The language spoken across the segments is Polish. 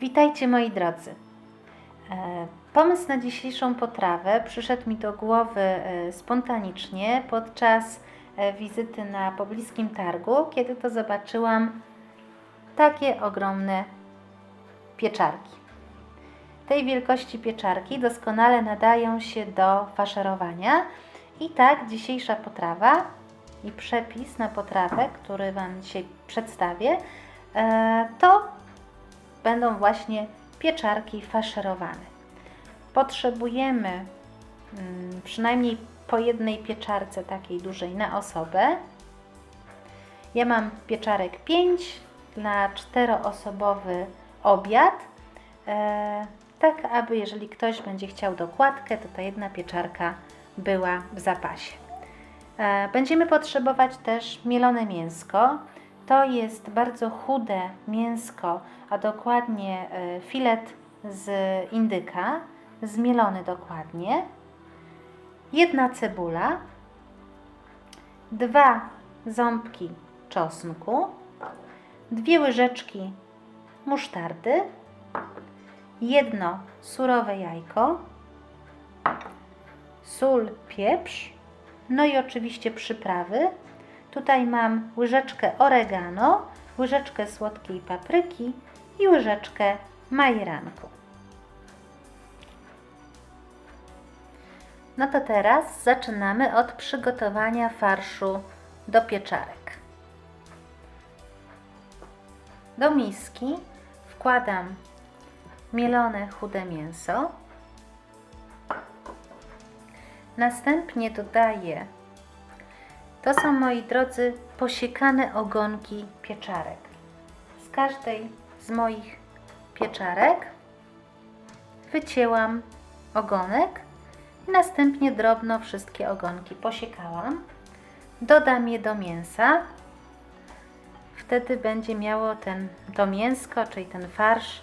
Witajcie moi drodzy. E, Pomysł na dzisiejszą potrawę przyszedł mi do głowy e, spontanicznie podczas e, wizyty na pobliskim targu, kiedy to zobaczyłam takie ogromne pieczarki. Tej wielkości pieczarki doskonale nadają się do faszerowania i tak dzisiejsza potrawa i przepis na potrawę, który Wam dzisiaj przedstawię, to będą właśnie pieczarki faszerowane. Potrzebujemy mm, przynajmniej po jednej pieczarce takiej dużej na osobę. Ja mam pieczarek 5 na czteroosobowy obiad. E, tak, aby jeżeli ktoś będzie chciał dokładkę, to ta jedna pieczarka była w zapasie. E, Będziemy potrzebować też mielone mięsko. To jest bardzo chude mięsko, a dokładnie e, filet z indyka, zmielony dokładnie. Jedna cebula, dwa ząbki czosnku, dwie łyżeczki musztardy, jedno surowe jajko, sól, pieprz, no i oczywiście przyprawy. Tutaj mam łyżeczkę oregano, łyżeczkę słodkiej papryki i łyżeczkę majeranku. No to teraz zaczynamy od przygotowania farszu do pieczarek. Do miski wkładam mielone chude mięso. Następnie dodaję, to są moi drodzy posiekane ogonki pieczarek. Z każdej z moich pieczarek wycięłam ogonek i następnie drobno wszystkie ogonki posiekałam. Dodam je do mięsa. Wtedy będzie miało ten, to mięsko, czyli ten farsz,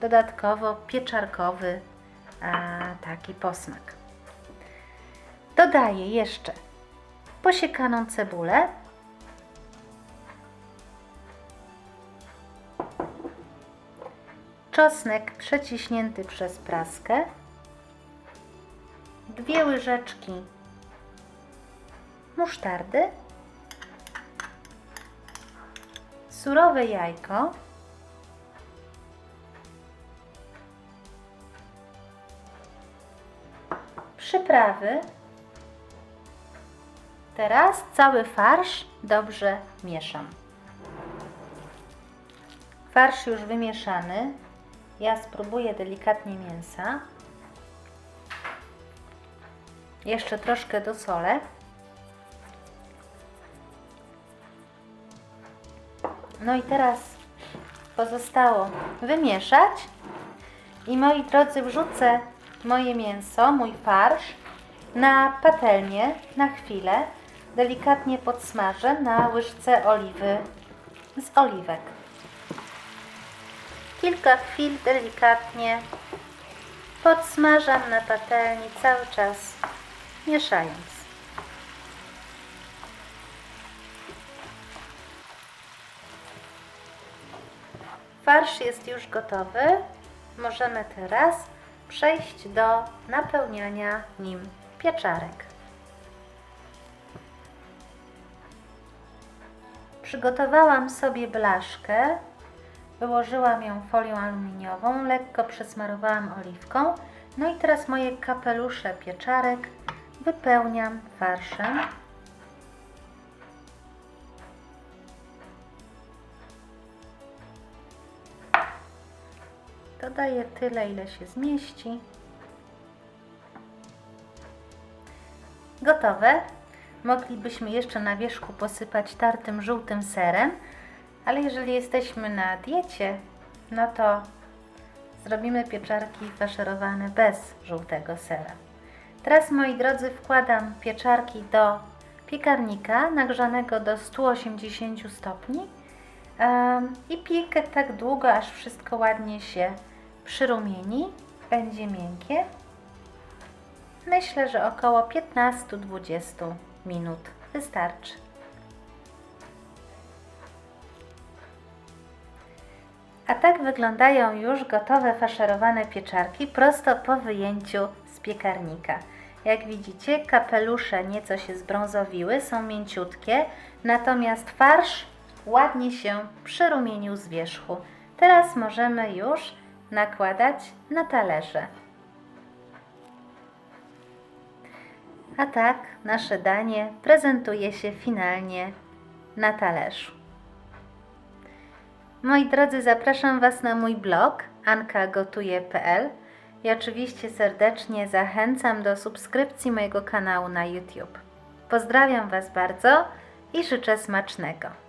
dodatkowo pieczarkowy a, taki posmak. Dodaję jeszcze posiekaną cebulę. Czosnek przeciśnięty przez praskę. Dwie łyżeczki musztardy. Surowe jajko. Przyprawy. Teraz cały farsz dobrze mieszam. Farsz już wymieszany. Ja spróbuję delikatnie mięsa. Jeszcze troszkę dosolę. No i teraz pozostało wymieszać. I moi drodzy, wrzucę moje mięso, mój farsz na patelnię na chwilę. Delikatnie podsmażę na łyżce oliwy z oliwek. Kilka chwil delikatnie podsmażam na patelni cały czas mieszając. Farsz jest już gotowy. Możemy teraz przejść do napełniania nim pieczarek. Przygotowałam sobie blaszkę, wyłożyłam ją folią aluminiową, lekko przesmarowałam oliwką. No i teraz moje kapelusze pieczarek wypełniam farszem. Dodaję tyle, ile się zmieści. Gotowe. Moglibyśmy jeszcze na wierzchu posypać tartym żółtym serem, ale jeżeli jesteśmy na diecie, no to zrobimy pieczarki faszerowane bez żółtego sera. Teraz, moi drodzy, wkładam pieczarki do piekarnika nagrzanego do 180 stopni i piekę tak długo, aż wszystko ładnie się przyrumieni, będzie miękkie. Myślę, że około 15-20 minut wystarczy. A tak wyglądają już gotowe faszerowane pieczarki prosto po wyjęciu z piekarnika. Jak widzicie, kapelusze nieco się zbrązowiły, są mięciutkie, natomiast farsz ładnie się przyrumienił z wierzchu. Teraz możemy już nakładać na talerze. A tak nasze danie prezentuje się finalnie na talerzu. Moi drodzy, zapraszam Was na mój blog ankagotuje.pl i oczywiście serdecznie zachęcam do subskrypcji mojego kanału na YouTube. Pozdrawiam Was bardzo i życzę smacznego.